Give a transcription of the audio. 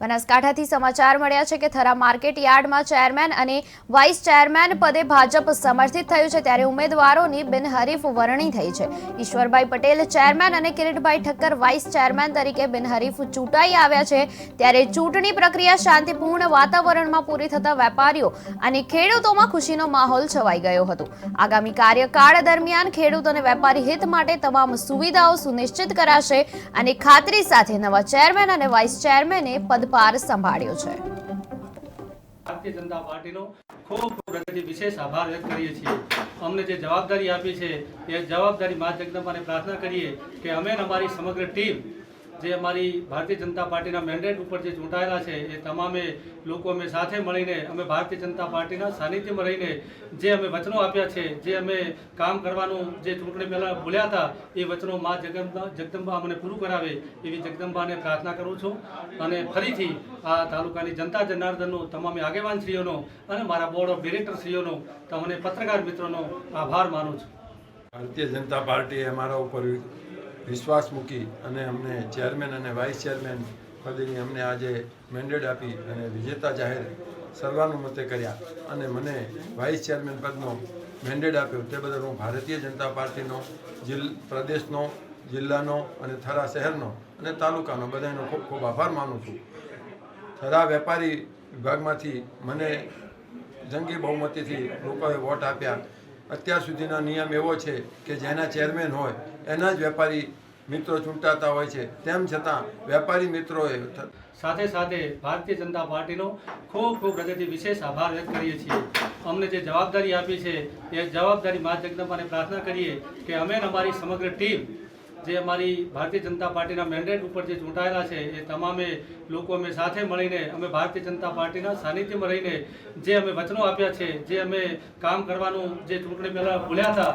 બનાસકાંઠાથી સમાચાર મળ્યા છે કે થરા માર્કેટ યાર્ડમાં ચેરમેન અને વાઇસ ચેરમેન પદે ભાજપ સમર્થિત થયું છે ત્યારે ઉમેદવારોની બિનહરીફ વરણી થઈ છે. ઈશ્વરભાઈ પટેલ ચેરમેન અને કિરીટભાઈ ઠક્કર વાઇસ ચેરમેન તરીકે બિનહરીફ ચૂંટાઈ આવ્યા છે. ત્યારે ચૂંટણી પ્રક્રિયા શાંતિપૂર્ણ વાતાવરણમાં પૂરી થતા વેપારીઓ અને ખેડૂતોમાં ખુશીનો માહોલ છવાઈ ગયો હતો. આગામી કાર્યકાળ દરમિયાન ખેડૂત અને વેપારી હિત માટે તમામ સુવિધાઓ સુનિશ્ચિત કરાશે અને ખાતરી સાથે નવા ચેરમેન અને વાઇસ ચેરમેને પદભાર સંભાળ્યો છે. ભારતીય જનતા પાર્ટીનો ખૂબ પ્રગતિ વિશેષ આભાર વ્યક્ત કરીએ છીએ. અમને જે જવાબદારી આપી છે, એ જવાબદારી મા જગદંબાને પ્રાર્થના કરીએ કે અમે અમારી સમગ્ર ટીમ જે અમારી ભારતીય જનતા પાર્ટીના મેન્ડેટ ઉપર જે ચૂંટાયેલા છે, એ તમામે લોકો અમે સાથે મળીને અમે ભારતીય જનતા પાર્ટીના સાનિધ્યમાં રહીને જે અમે વચનો આપ્યા છે, જે અમે કામ કરવાનું જે ચૂંટણી પહેલાં ભૂલ્યા હતા, એ વચનો મા જગદંબા જગદંબા અમને પૂરું કરાવે એવી જગદંબાને પ્રાર્થના કરું છું. અને ફરીથી આ તાલુકાની જનતા જનાર્દનનો, તમામે આગેવાનશ્રીઓનો અને મારા બોર્ડ ઓફ ડિરેક્ટરશ્રીઓનો તમને પત્રકાર મિત્રોનો આભાર માનું છું. ભારતીય જનતા પાર્ટીએ અમારા ઉપર વિશ્વાસ મૂકી અને અમને ચેરમેન અને વાઇસ ચેરમેન પદેની અમને આજે મેન્ડેટ આપી અને વિજેતા જાહેર સર્વાનુમતે કર્યા અને મને વાઇસ ચેરમેન પદનો મેન્ડેટ આપ્યો. તે બદલ હું ભારતીય જનતા પાર્ટીનો જિલ્લ પ્રદેશનો, જિલ્લાનો અને થરા શહેરનો અને તાલુકાનો બધાનો ખૂબ ખૂબ આભાર માનું છું. થરા વેપારી વિભાગમાંથી મને જંગી બહુમતીથી લોકોએ વોટ આપ્યા અત્યાર સુધીનો નિયમ એવો છે કે જેના ચેરમેન હોય, એના જ વેપારી મિત્રો ચૂંટાતા હોય છે. તેમ છતાં વેપારી મિત્રોએ સાથે સાથે ભારતીય જનતા પાર્ટીનો ખૂબ ખૂબ પ્રગતિ વિશેષ આભાર વ્યક્ત કરીએ છીએ. અમને જે જવાબદારી આપી છે, એ જવાબદારી મા જગદંબાને પ્રાર્થના કરીએ કે અમે અમારી સમગ્ર ટીમ જે અમારી ભારતીય જનતા પાર્ટીના મેન્ડેટ ઉપર જે ચૂંટાયેલા છે, એ તમામે લોકો અમે સાથે મળીને, અમે ભારતીય જનતા પાર્ટીના સાનિધ્યમાં રહીને જે અમે વચનો આપ્યા છે, જે અમે કામ કરવાનું જે ચૂંટણી પહેલાં ભૂલ્યા હતા